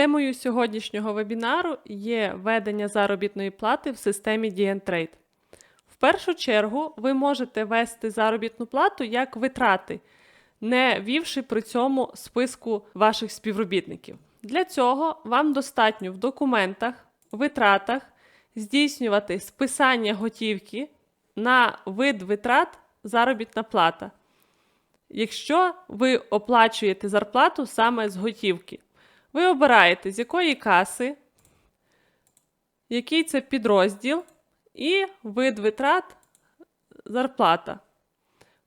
Темою сьогоднішнього вебінару є ведення заробітної плати в системі DNTrade. В першу чергу ви можете вести заробітну плату як витрати, не вівши при цьому списку ваших співробітників. Для цього вам достатньо в документах, витратах здійснювати списання готівки на вид витрат заробітна плата. Якщо ви оплачуєте зарплату саме з готівки, ви обираєте, з якої каси, який це підрозділ і вид витрат зарплата.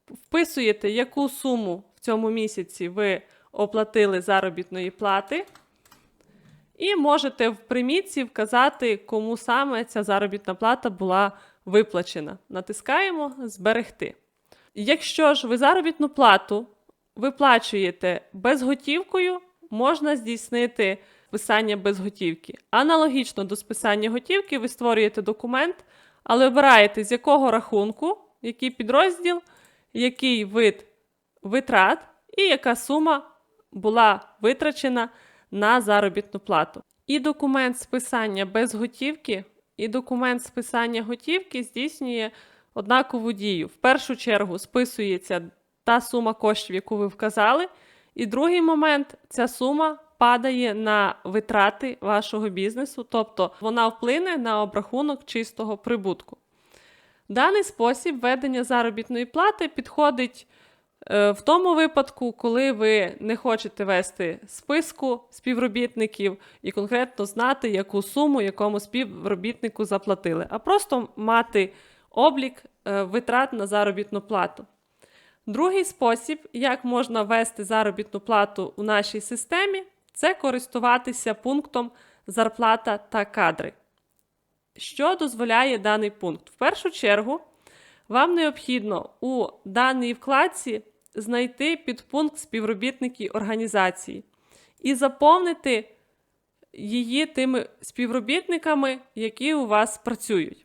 Вписуєте, яку суму в цьому місяці ви оплатили заробітної плати, і можете в примітці вказати, кому саме ця заробітна плата була виплачена. Натискаємо Зберегти. Якщо ж ви заробітну плату виплачуєте безготівкою, можна здійснити списання безготівки. Аналогічно до списання готівки, ви створюєте документ, але обираєте, з якого рахунку, який підрозділ, який вид витрат і яка сума була витрачена на заробітну плату. І документ списання без готівки, і документ списання готівки здійснює однакову дію. В першу чергу списується та сума коштів, яку ви вказали, і другий момент ця сума падає на витрати вашого бізнесу, тобто вона вплине на обрахунок чистого прибутку. Даний спосіб ведення заробітної плати підходить е, в тому випадку, коли ви не хочете вести списку співробітників і конкретно знати, яку суму якому співробітнику заплатили, а просто мати облік е, витрат на заробітну плату. Другий спосіб, як можна ввести заробітну плату у нашій системі, це користуватися пунктом зарплата та кадри. Що дозволяє даний пункт? В першу чергу, вам необхідно у даній вкладці знайти підпункт співробітники організації і заповнити її тими співробітниками, які у вас працюють.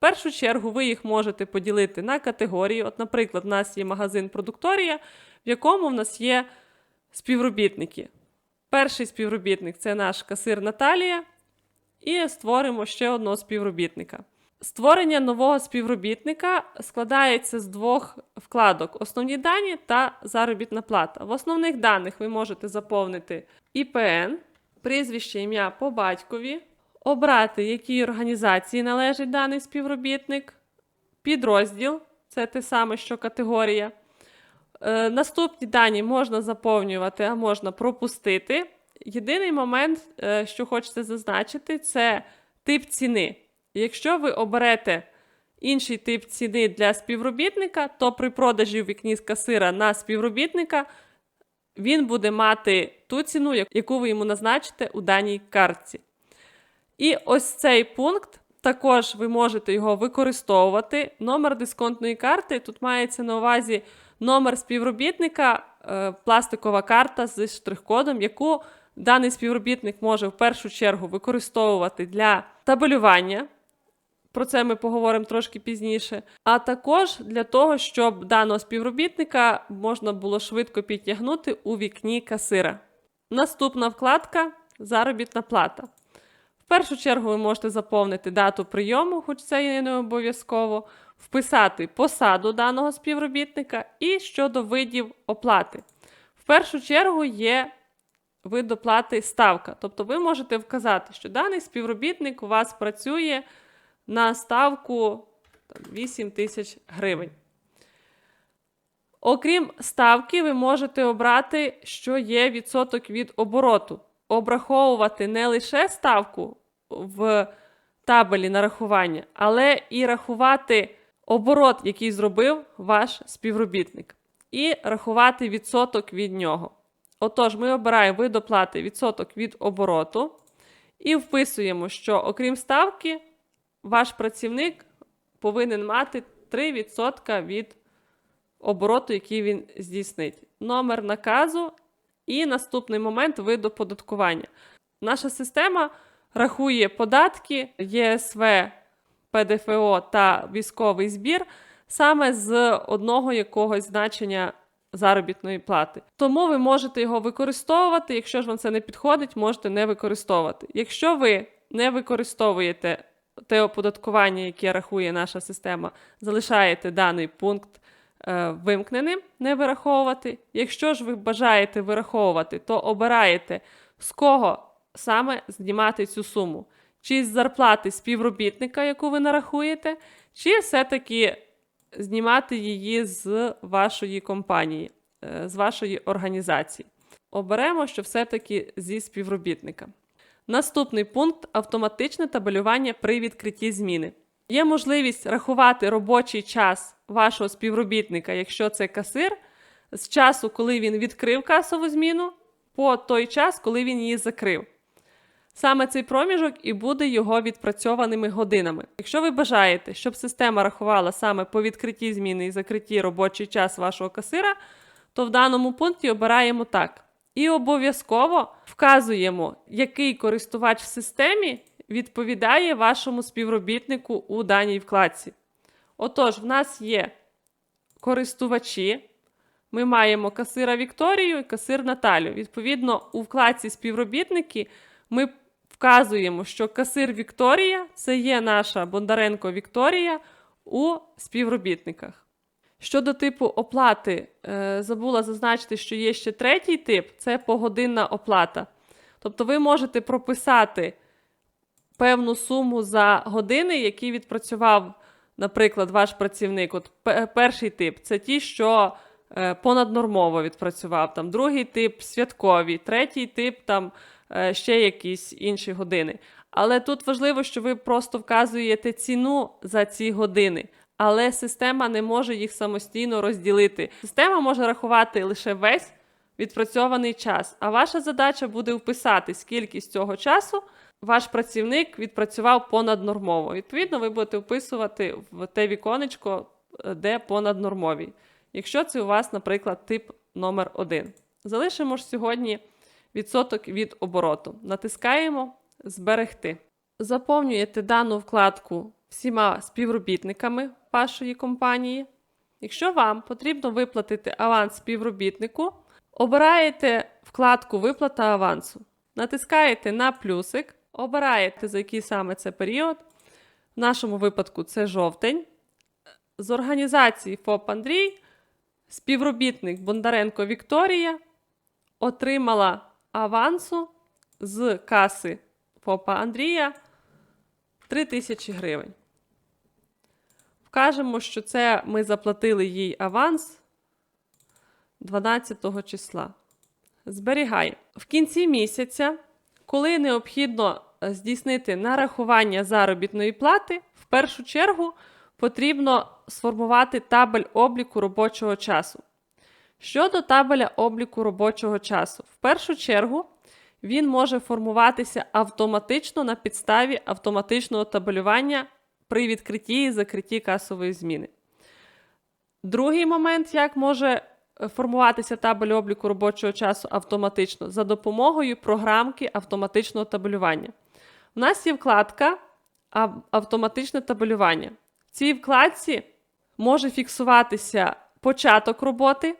В першу чергу ви їх можете поділити на категорії. От, наприклад, у нас є магазин Продукторія, в якому в нас є співробітники. Перший співробітник це наш касир Наталія, і створимо ще одного співробітника. Створення нового співробітника складається з двох вкладок: основні дані та заробітна плата. В основних даних ви можете заповнити ІПН, прізвище ім'я по батькові, обрати, якій організації належить даний співробітник, підрозділ це те саме, що категорія. Е, наступні дані можна заповнювати, а можна пропустити. Єдиний момент, е, що хочеться зазначити, це тип ціни. Якщо ви оберете інший тип ціни для співробітника, то при продажі в вікні з касира на співробітника він буде мати ту ціну, яку ви йому назначите у даній картці. І ось цей пункт також ви можете його використовувати. Номер дисконтної карти тут мається на увазі номер співробітника, е, пластикова карта з штрих-кодом, яку даний співробітник може в першу чергу використовувати для табелювання. Про це ми поговоримо трошки пізніше. А також для того, щоб даного співробітника можна було швидко підтягнути у вікні касира. Наступна вкладка заробітна плата. Першу чергу ви можете заповнити дату прийому, хоч це є не обов'язково, вписати посаду даного співробітника і щодо видів оплати. В першу чергу є вид оплати ставка. Тобто ви можете вказати, що даний співробітник у вас працює на ставку 8 тисяч гривень. Окрім ставки, ви можете обрати, що є відсоток від обороту. Обраховувати не лише ставку в табелі нарахування, але і рахувати оборот, який зробив ваш співробітник, і рахувати відсоток від нього. Отож, ми обираємо вид оплати відсоток від обороту і вписуємо, що окрім ставки, ваш працівник повинен мати 3% від обороту, який він здійснить. Номер наказу і наступний момент вид оподаткування. Наша система рахує податки, ЄСВ, ПДФО та військовий збір саме з одного якогось значення заробітної плати. Тому ви можете його використовувати. Якщо ж вам це не підходить, можете не використовувати. Якщо ви не використовуєте те оподаткування, яке рахує наша система, залишаєте даний пункт е, вимкненим, не вираховувати. Якщо ж ви бажаєте вираховувати, то обираєте з кого саме знімати цю суму. Чи з зарплати співробітника, яку ви нарахуєте, чи все-таки знімати її з вашої компанії, е, з вашої організації. Оберемо, що все-таки зі співробітника. Наступний пункт автоматичне табелювання при відкритті зміни. Є можливість рахувати робочий час вашого співробітника, якщо це касир, з часу, коли він відкрив касову зміну, по той час, коли він її закрив. Саме цей проміжок і буде його відпрацьованими годинами. Якщо ви бажаєте, щоб система рахувала саме по відкритті зміни і закритті робочий час вашого касира, то в даному пункті обираємо так. І обов'язково вказуємо, який користувач в системі відповідає вашому співробітнику у даній вкладці. Отож, в нас є користувачі. Ми маємо касира Вікторію і касир Наталю. Відповідно, у вкладці співробітники ми вказуємо, що касир Вікторія це є наша Бондаренко Вікторія у співробітниках. Щодо типу оплати, е, забула зазначити, що є ще третій тип це погодинна оплата. Тобто ви можете прописати певну суму за години, які відпрацював, наприклад, ваш працівник. От перший тип це ті, що е, понаднормово відпрацював, там другий тип святкові, третій тип там ще якісь інші години. Але тут важливо, що ви просто вказуєте ціну за ці години. Але система не може їх самостійно розділити. Система може рахувати лише весь відпрацьований час. А ваша задача буде вписати, скільки з цього часу ваш працівник відпрацював понаднормово. Відповідно, ви будете вписувати в те віконечко, е, де понаднормовий. Якщо це у вас, наприклад, тип номер 1. Залишимо ж сьогодні відсоток від обороту. Натискаємо Зберегти. Заповнюєте дану вкладку всіма співробітниками вашої компанії. Якщо вам потрібно виплатити аванс співробітнику, обираєте вкладку Виплата авансу. Натискаєте на плюсик, обираєте, за який саме це період. В нашому випадку це жовтень. З організації ФОП Андрій, співробітник Бондаренко Вікторія отримала авансу з каси ФОПа Андрія 3 тисячі гривень. Вкажемо, що це ми заплатили їй аванс 12 числа. Зберігай. В кінці місяця, коли необхідно е, здійснити нарахування заробітної плати, в першу чергу потрібно сформувати табель обліку робочого часу. Щодо табеля обліку робочого часу, в першу чергу він може формуватися автоматично на підставі автоматичного табелювання при відкритті і закритті касової зміни. Другий момент, як може е, формуватися табель обліку робочого часу автоматично за допомогою програмки автоматичного табелювання. У нас є вкладка Автоматичне табелювання. В цій вкладці може фіксуватися початок роботи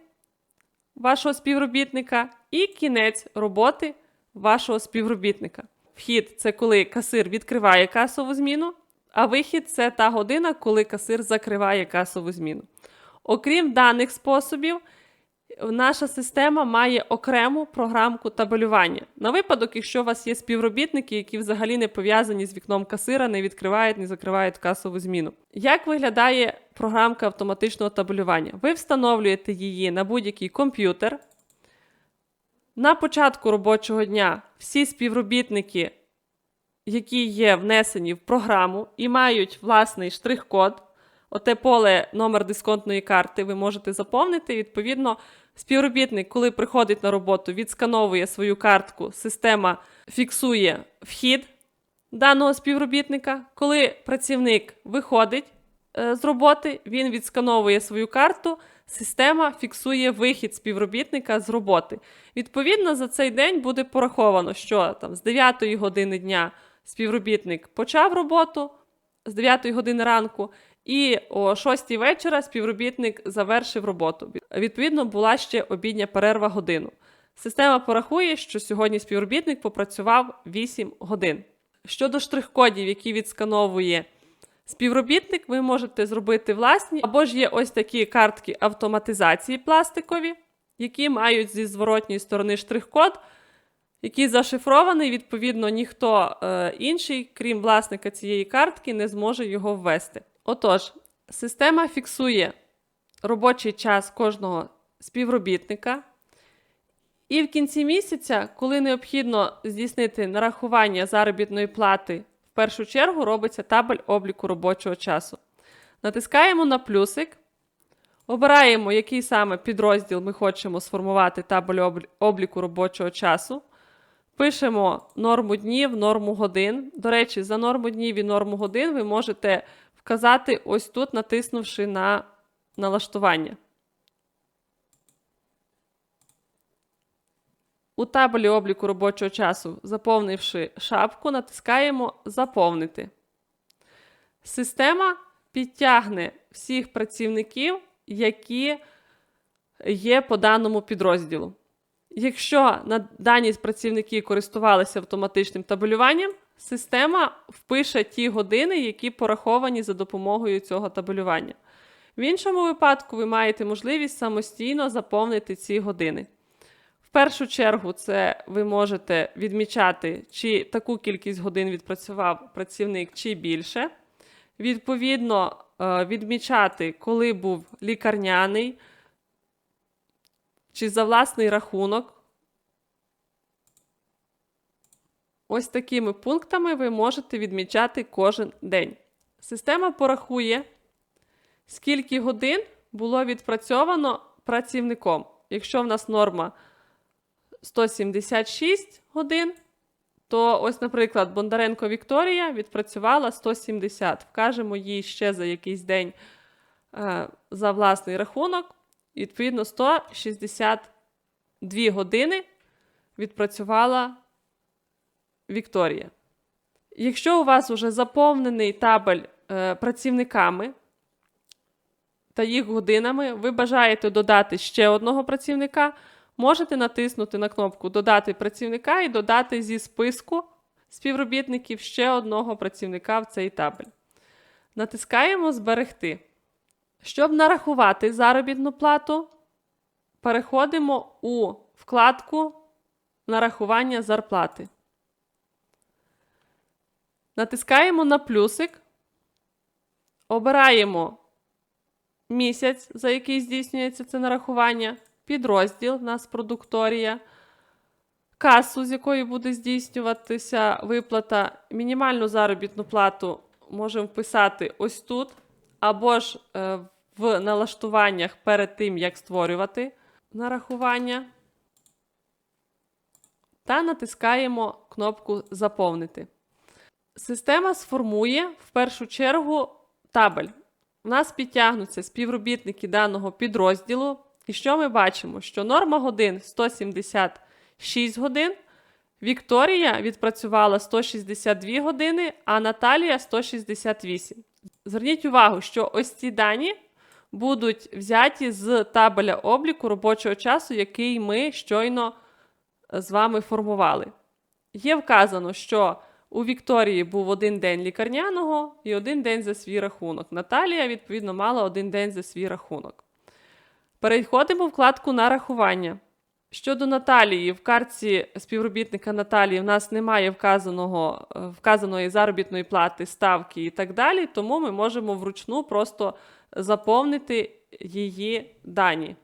вашого співробітника і кінець роботи вашого співробітника. Вхід це коли касир відкриває касову зміну, а вихід це та година, коли касир закриває касову зміну. Окрім даних способів, наша система має окрему програмку табелювання. На випадок, якщо у вас є співробітники, які взагалі не пов'язані з вікном касира, не відкривають, не закривають касову зміну. Як виглядає програмка автоматичного табелювання? Ви встановлюєте її на будь-який комп'ютер. На початку робочого дня всі співробітники, які є внесені в програму і мають власний штрих-код, оте поле номер дисконтної карти ви можете заповнити. Відповідно, співробітник, коли приходить на роботу, відскановує свою картку, система фіксує вхід даного співробітника. Коли працівник виходить е, з роботи, він відскановує свою карту, система фіксує вихід співробітника з роботи. Відповідно, за цей день буде пораховано, що там з 9 години дня співробітник почав роботу, з 9 години ранку, І о 6 вечора співробітник завершив роботу. Відповідно, була ще обідня перерва годину. Система порахує, що сьогодні співробітник попрацював 8 годин. Щодо штрих-кодів, які відскановує співробітник, ви можете зробити власні, або ж є ось такі картки автоматизації пластикові, які мають зі зворотньої сторони штрих-код, який зашифрований, відповідно, ніхто е, інший, крім власника цієї картки, не зможе його ввести. Отож, система фіксує робочий час кожного співробітника. І в кінці місяця, коли необхідно здійснити нарахування заробітної плати, в першу чергу робиться табель обліку робочого часу. Натискаємо на плюсик, обираємо, який саме підрозділ ми хочемо сформувати табель обліку робочого часу. Пишемо норму днів, норму годин. До речі, за норму днів і норму годин ви можете вказати ось тут, натиснувши на налаштування. У табелі обліку робочого часу, заповнивши шапку, натискаємо Заповнити. Система підтягне всіх працівників, які є по даному підрозділу. Якщо на дані працівники користувалися автоматичним табелюванням, система впише ті години, які пораховані за допомогою цього табелювання. В іншому випадку ви маєте можливість самостійно заповнити ці години. В першу чергу, це ви можете відмічати, чи таку кількість годин відпрацював працівник, чи більше. Відповідно, е, відмічати, коли був лікарняний, чи за власний рахунок. Ось такими пунктами ви можете відмічати кожен день. Система порахує, скільки годин було відпрацьовано працівником. Якщо в нас норма 176 годин, то ось, наприклад, Бондаренко Вікторія відпрацювала 170. Вкажемо їй ще за якийсь день е, за власний рахунок. Відповідно, 162 години відпрацювала Вікторія. Якщо у вас вже заповнений табель е, працівниками та їх годинами, ви бажаєте додати ще одного працівника, можете натиснути на кнопку Додати працівника і додати зі списку співробітників ще одного працівника в цей табель. Натискаємо Зберегти. Щоб нарахувати заробітну плату, переходимо у вкладку Нарахування зарплати. Натискаємо на плюсик, обираємо місяць, за який здійснюється це нарахування, підрозділ, в нас продукторія, касу, з якої буде здійснюватися виплата, мінімальну заробітну плату можемо вписати ось тут, або ж е, в налаштуваннях перед тим, як створювати нарахування. Та натискаємо кнопку Заповнити. Система сформує в першу чергу табель. У нас підтягнуться співробітники даного підрозділу. І що ми бачимо? Що норма годин 176 годин. Вікторія відпрацювала 162 години, а Наталія 168. Зверніть увагу, що ось ці дані будуть взяті з табеля обліку робочого часу, який ми щойно з вами формували. Є вказано, що у Вікторії був один день лікарняного і один день за свій рахунок. Наталія, відповідно, мала один день за свій рахунок. Переходимо в вкладку нарахування. Щодо Наталії, в картці співробітника Наталії в нас немає вказаного, е, вказаної заробітної плати, ставки і так далі, тому ми можемо вручну просто заповнити її дані.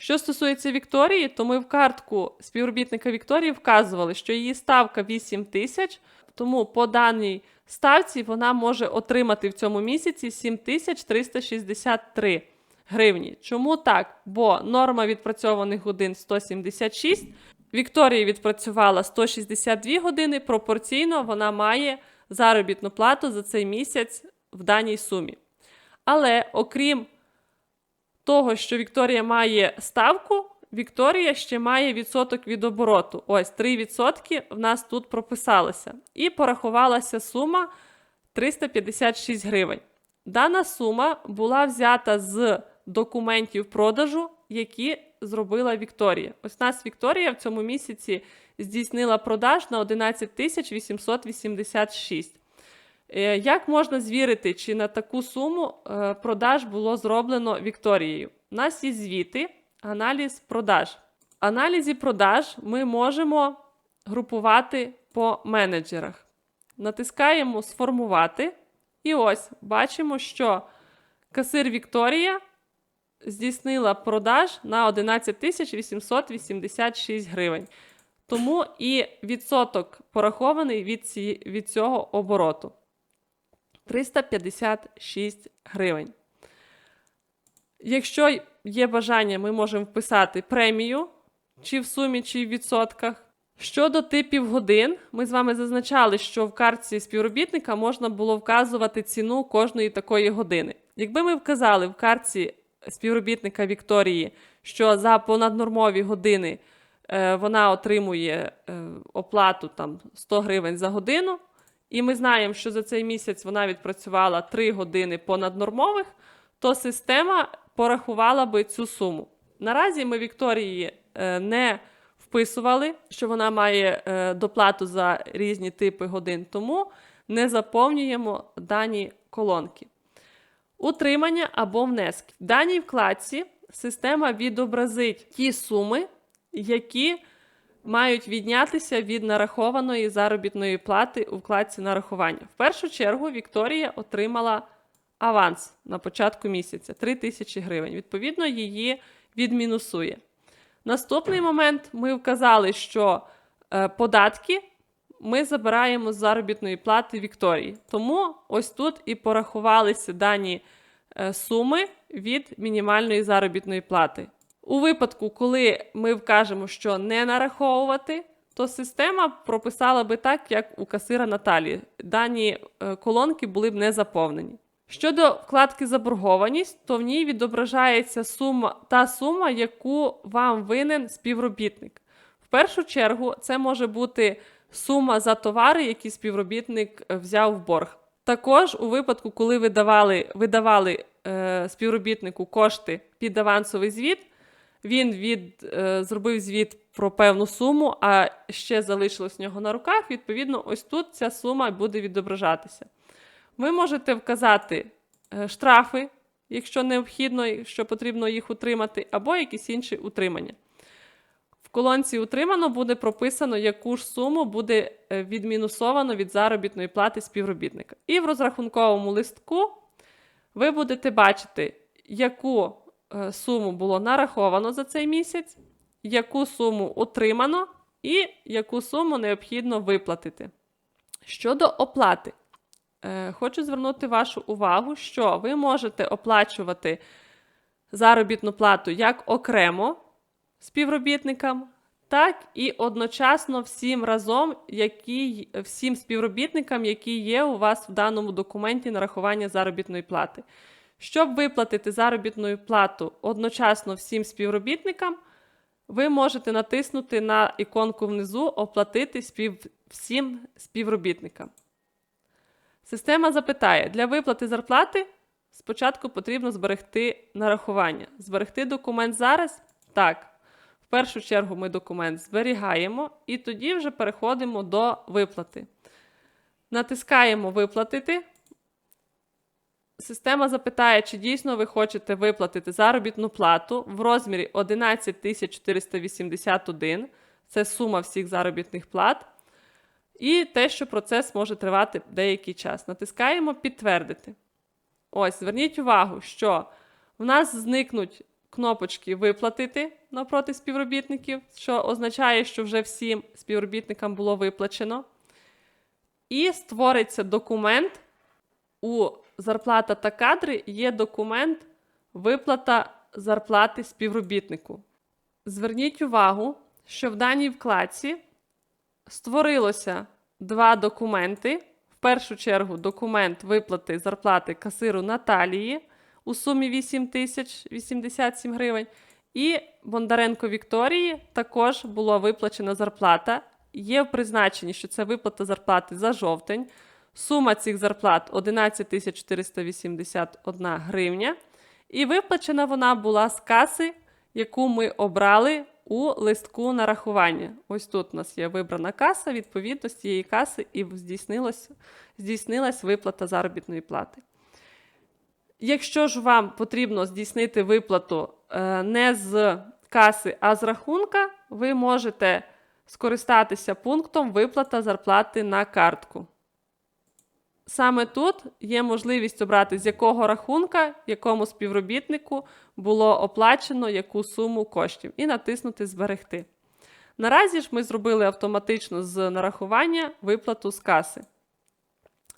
Що стосується Вікторії, то ми в картку співробітника Вікторії вказували, що її ставка 8 тисяч, тому по даній ставці вона може отримати в цьому місяці 7363 гривні. Чому так? Бо норма відпрацьованих годин 176. Вікторія відпрацювала 162 години. Пропорційно вона має заробітну плату за цей місяць в даній сумі. Але окрім того, що Вікторія має ставку, Вікторія ще має відсоток від обороту. Ось 3% в нас тут прописалося. І порахувалася сума 356 гривень. Дана сума була взята з документів продажу, які зробила Вікторія. Ось нас Вікторія в цьому місяці здійснила продаж на 11 тисяч 886. Е, Як можна звірити, чи на таку суму е, продаж було зроблено Вікторією? У нас є звіти, аналіз продаж. В аналізі продаж ми можемо групувати по менеджерах. Натискаємо Сформувати. І ось бачимо, що касир Вікторія здійснила продаж на 11 тисяч 886 гривень. Тому і відсоток порахований від, ці, від цього обороту 356 гривень. Якщо є бажання, ми можемо вписати премію, чи в сумі, чи в відсотках. Щодо типів годин, ми з вами зазначали, що в картці співробітника можна було вказувати ціну кожної такої години. Якби ми вказали в картці співробітника Вікторії, що за понаднормові години е, вона отримує е, оплату там 100 гривень за годину, і ми знаємо, що за цей місяць вона відпрацювала 3 години понаднормових, то система порахувала би цю суму. Наразі ми Вікторії е, не вписували, що вона має е, доплату за різні типи годин, тому не заповнюємо дані колонки. Утримання або внески. В даній вкладці система відобразить ті суми, які мають віднятися від нарахованої заробітної плати у вкладці нарахування. В першу чергу Вікторія отримала аванс на початку місяця 3 тисячі гривень. Відповідно, її відмінусує. Наступний момент ми вказали, що е, податки ми забираємо з заробітної плати Вікторії. Тому ось тут і порахувалися дані е, суми від мінімальної заробітної плати. У випадку, коли ми вкажемо, що не нараховувати, то система прописала би так, як у касира Наталії. Дані е, колонки були б не заповнені. Щодо вкладки заборгованість, то в ній відображається сума, та сума, яку вам винен співробітник. В першу чергу, це може бути сума за товари, які співробітник е, взяв в борг. Також у випадку, коли ви давали, видавали е, співробітнику кошти під авансовий звіт, він від, е, зробив звіт про певну суму, а ще залишилось в нього на руках. Відповідно, ось тут ця сума буде відображатися. Ви можете вказати е, штрафи, якщо необхідно, що потрібно їх утримати, або якісь інші утримання. В колонці утримано буде прописано, яку ж суму буде е, відмінусовано від заробітної плати співробітника. І в розрахунковому листку ви будете бачити, яку суму було нараховано за цей місяць, яку суму утримано і яку суму необхідно виплатити. Щодо оплати, Е, Хочу звернути вашу увагу, що ви можете оплачувати заробітну плату як окремо співробітникам, так і одночасно всім разом, які, всім співробітникам, які є у вас в даному документі нарахування заробітної плати. Щоб виплатити заробітну плату одночасно всім співробітникам, ви можете натиснути на іконку внизу Оплатити спів... всім співробітникам. Система запитає: для виплати зарплати спочатку потрібно зберегти нарахування. Зберегти документ зараз? Так. В першу чергу ми документ зберігаємо і тоді вже переходимо до виплати. Натискаємо Виплатити. Система запитає, чи дійсно ви хочете виплатити заробітну плату в розмірі 11 481. Це сума всіх заробітних плат. І те, що процес може тривати деякий час. Натискаємо Підтвердити. Ось, зверніть увагу, що в нас зникнуть кнопочки Виплатити навпроти співробітників, що означає, що вже всім співробітникам було виплачено. І створиться документ. У зарплата та кадри є документ Виплата зарплати співробітнику. Зверніть увагу, що в даній вкладці створилося два документи. В першу чергу документ виплати зарплати касиру Наталії у сумі 8 тисяч 87 гривень. І Бондаренко Вікторії також була виплачена зарплата. Є в призначенні, що це виплата зарплати за жовтень. Сума цих зарплат 11 481 гривня. І виплачена вона була з каси, яку ми обрали у листку нарахування. Ось тут у нас є вибрана каса, відповідно з цієї каси і здійснилась виплата заробітної плати. Якщо ж вам потрібно здійснити виплату е, не з каси, а з рахунка, ви можете скористатися пунктом виплата зарплати на картку. Саме тут є можливість обрати, з якого рахунка, якому співробітнику було оплачено яку суму коштів, і натиснути Зберегти. Наразі ж ми зробили автоматично з нарахування виплату з каси.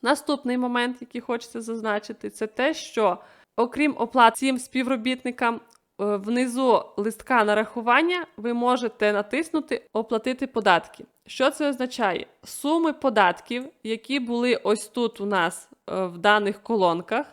Наступний момент, який хочеться зазначити, це те, що окрім оплат цим співробітникам, внизу листка нарахування ви можете натиснути Оплатити податки. Що це означає? Суми податків, які були ось тут у нас е, в даних колонках,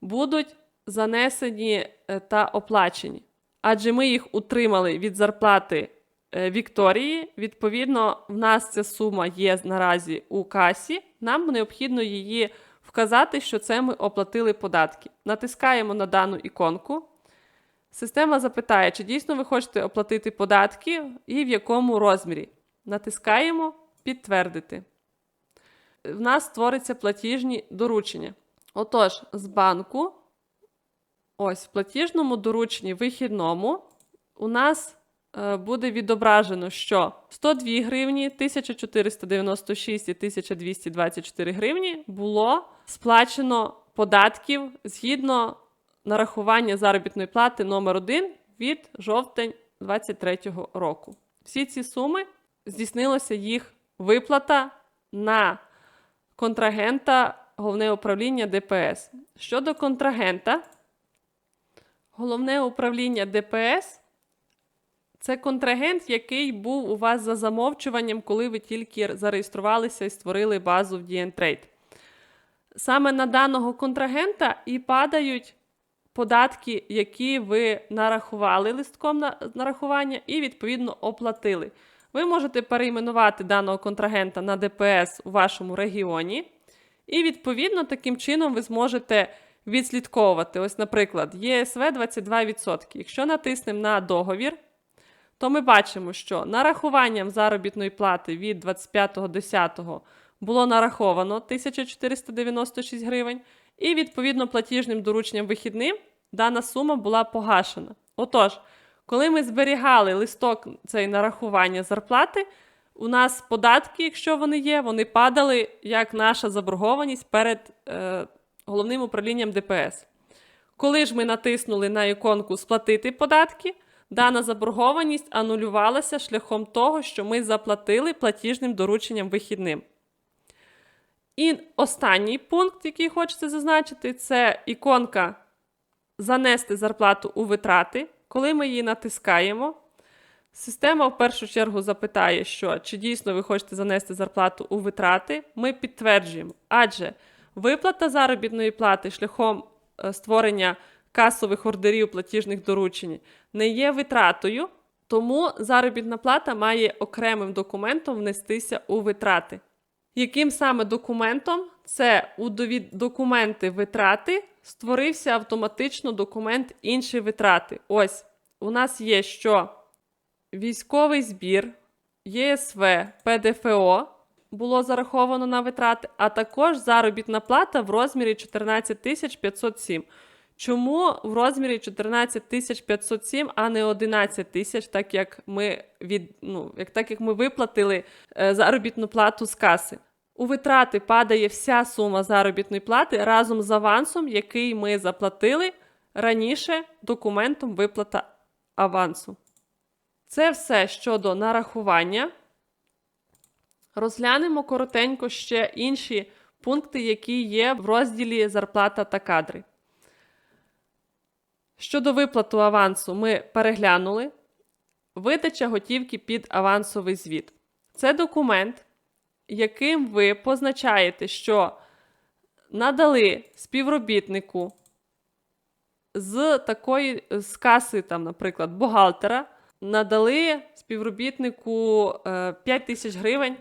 будуть занесені е, та оплачені. Адже ми їх утримали від зарплати е, Вікторії. Відповідно, в нас ця сума є наразі у касі. Нам необхідно її вказати, що це ми оплатили податки. Натискаємо на дану іконку. Система запитає, чи дійсно ви хочете оплатити податки і в якому розмірі. Натискаємо Підтвердити. В нас створиться платіжні доручення. Отож, з банку, ось в платіжному дорученні вихідному, у нас е, буде відображено, що 102 гривні, 1496 і 1224 гривні було сплачено податків згідно нарахування заробітної плати номер 1 від жовтень 2023 року. Всі ці суми здійснилося їх виплата на контрагента головне управління ДПС. Щодо контрагента, головне управління ДПС це контрагент, який був у вас за замовчуванням, коли ви тільки зареєструвалися і створили базу в DNTrade. Саме на даного контрагента і падають податки, які ви нарахували листком на нарахування, і відповідно оплатили. Ви можете перейменувати даного контрагента на ДПС у вашому регіоні, і, відповідно, таким чином ви зможете відслідковувати. Ось, наприклад, ЄСВ 22%. Якщо натиснемо на договір, то ми бачимо, що нарахуванням заробітної плати від 25.10 було нараховано 1496 гривень, і, відповідно, платіжним дорученням вихідним дана сума була погашена. Отож, коли ми зберігали листок цей нарахування зарплати, у нас податки, якщо вони є, вони падали як наша заборгованість перед е, головним управлінням ДПС. Коли ж ми натиснули на іконку Сплатити податки, дана заборгованість анулювалася шляхом того, що ми заплатили платіжним дорученням вихідним. І останній пункт, який хочеться зазначити, це іконка Занести зарплату у витрати. Коли ми її натискаємо, система в першу чергу запитає, що чи дійсно ви хочете занести зарплату у витрати. Ми підтверджуємо, адже виплата заробітної плати шляхом е, створення касових ордерів платіжних доручень не є витратою, тому заробітна плата має окремим документом внестися у витрати. Яким саме документом? Це у документи витрати створився автоматично документ інші витрати. Ось у нас є що військовий збір, ЄСВ, ПДФО було зараховано на витрати, а також заробітна плата в розмірі 14 507. Чому в розмірі 14 507, а не 11 тисяч, так як ми від ну, як так як ми виплатили е, заробітну плату з каси? У витрати падає вся сума заробітної плати разом з авансом, який ми заплатили раніше документом виплата авансу. Це все щодо нарахування. Розглянемо коротенько ще інші пункти, які є в розділі зарплата та кадри. Щодо виплату авансу, ми переглянули. Видача готівки під авансовий звіт. Це документ, яким ви позначаєте, що надали співробітнику з такої з каси, там, наприклад, бухгалтера, надали співробітнику 5 тисяч гривень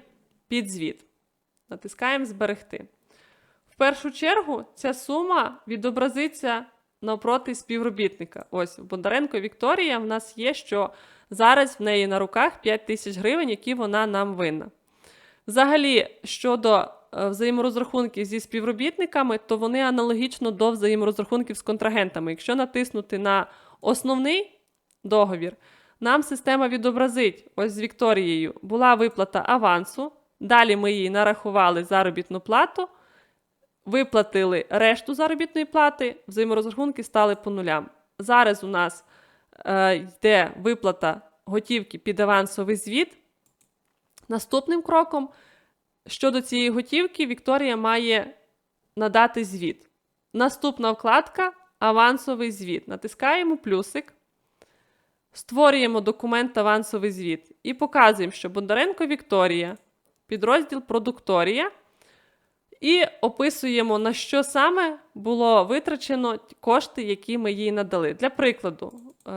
під звіт. Натискаємо Зберегти. В першу чергу ця сума відобразиться навпроти співробітника. Ось Бондаренко Вікторія в нас є, що зараз в неї на руках 5 тисяч гривень, які вона нам винна. Взагалі, щодо е, взаєморозрахунків зі співробітниками, то вони аналогічно до взаєморозрахунків з контрагентами. Якщо натиснути на основний договір, нам система відобразить ось з Вікторією була виплата авансу. Далі ми їй нарахували заробітну плату, виплатили решту заробітної плати, взаєморозрахунки стали по нулям. Зараз у нас е, йде виплата готівки під авансовий звіт. Наступним кроком щодо цієї готівки Вікторія має надати звіт. Наступна вкладка авансовий звіт. Натискаємо плюсик, створюємо документ авансовий звіт і показуємо, що Бондаренко Вікторія, підрозділ Продукторія, і описуємо, на що саме було витрачено кошти, які ми їй надали. Для прикладу, е,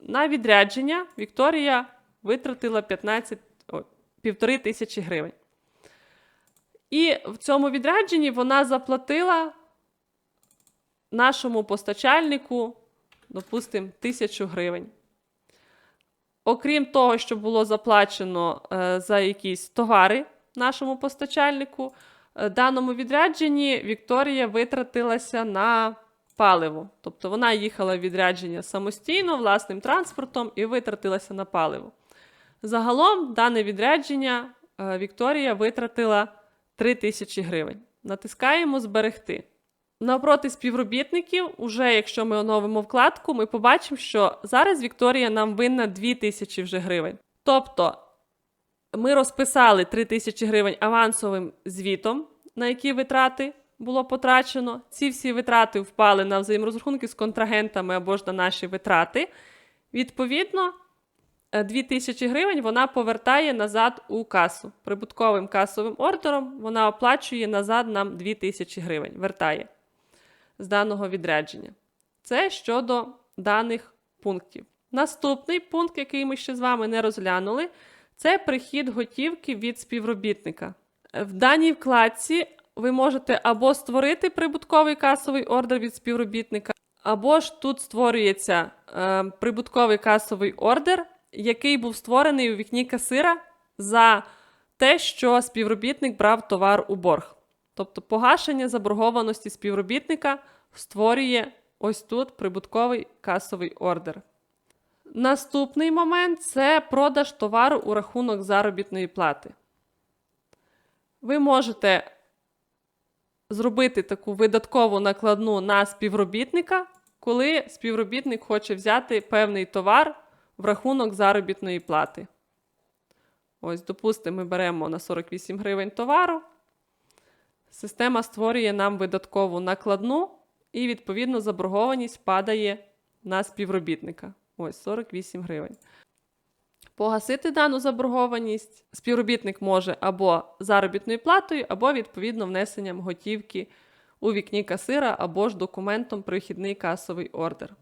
на відрядження Вікторія витратила 15 півтори тисячі гривень. І в цьому відрядженні вона заплатила нашому постачальнику, допустимо, тисячу гривень. Окрім того, що було заплачено е, за якісь товари нашому постачальнику, даному відрядженні Вікторія витратилася на паливо. Тобто вона їхала в відрядження самостійно, власним транспортом і витратилася на паливо. Загалом дане відрядження е, Вікторія витратила 3 тисячі гривень. Натискаємо Зберегти. Навпроти співробітників, уже якщо ми оновимо вкладку, ми побачимо, що зараз Вікторія нам винна 2 тисячі вже гривень. Тобто ми розписали 3 тисячі гривень авансовим звітом, на які витрати було потрачено. Ці всі витрати впали на взаєморозрахунки з контрагентами або ж на наші витрати. Відповідно, 2 тисячі гривень вона повертає назад у касу. Прибутковим касовим ордером вона оплачує назад нам 2 тисячі гривень, вертає з даного відрядження. Це щодо даних пунктів. Наступний пункт, який ми ще з вами не розглянули, це прихід готівки від співробітника. В даній вкладці ви можете або створити прибутковий касовий ордер від співробітника, або ж тут створюється е, прибутковий касовий ордер, який був створений у вікні касира за те, що співробітник брав товар у борг. Тобто погашення заборгованості співробітника створює ось тут прибутковий касовий ордер. Наступний момент це продаж товару у рахунок заробітної плати. Ви можете зробити таку видаткову накладну на співробітника, коли співробітник хоче взяти певний товар в рахунок заробітної плати. Ось, допустимо, ми беремо на 48 гривень товару. Система створює нам видаткову накладну, і, відповідно, заборгованість падає на співробітника. Ось 48 гривень. Погасити дану заборгованість співробітник може або заробітною платою, або, відповідно, внесенням готівки у вікні касира, або ж документом прихідний касовий ордер.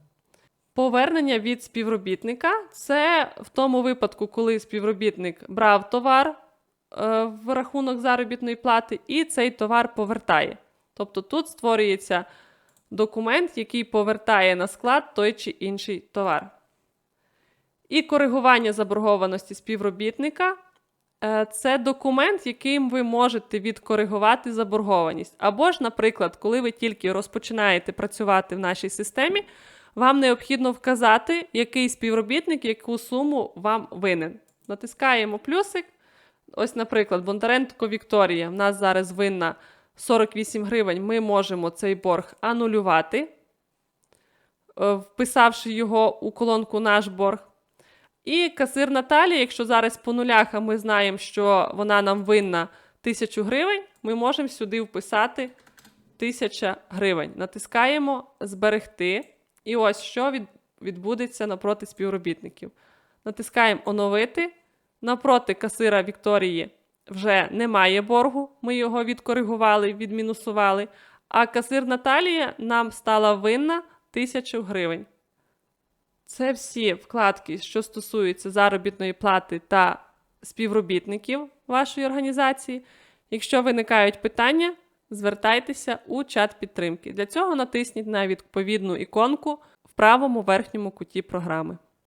Повернення від співробітника це в тому випадку, коли співробітник брав товар е, в рахунок заробітної плати, і цей товар повертає. Тобто тут створюється документ, який повертає на склад той чи інший товар. І коригування заборгованості співробітника е, це документ, яким ви можете відкоригувати заборгованість. Або ж, наприклад, коли ви тільки розпочинаєте працювати в нашій системі, вам необхідно вказати, який співробітник, яку суму вам винен. Натискаємо плюсик. Ось, наприклад, Бондаренко Вікторія. В нас зараз винна 48 гривень. Ми можемо цей борг анулювати, е, вписавши його у колонку Наш борг. І касир Наталія, якщо зараз по нулях, а ми знаємо, що вона нам винна 1000 гривень, ми можемо сюди вписати 1000 гривень. Натискаємо Зберегти. І ось що від, відбудеться напроти співробітників. Натискаємо Оновити. Напроти касира Вікторії вже немає боргу. Ми його відкоригували, відмінусували. А касир Наталія нам стала винна 1000 гривень. Це всі вкладки, що стосуються заробітної плати та співробітників вашої організації. Якщо виникають питання, звертайтеся у чат підтримки. Для цього натисніть на відповідну іконку в правому верхньому куті програми.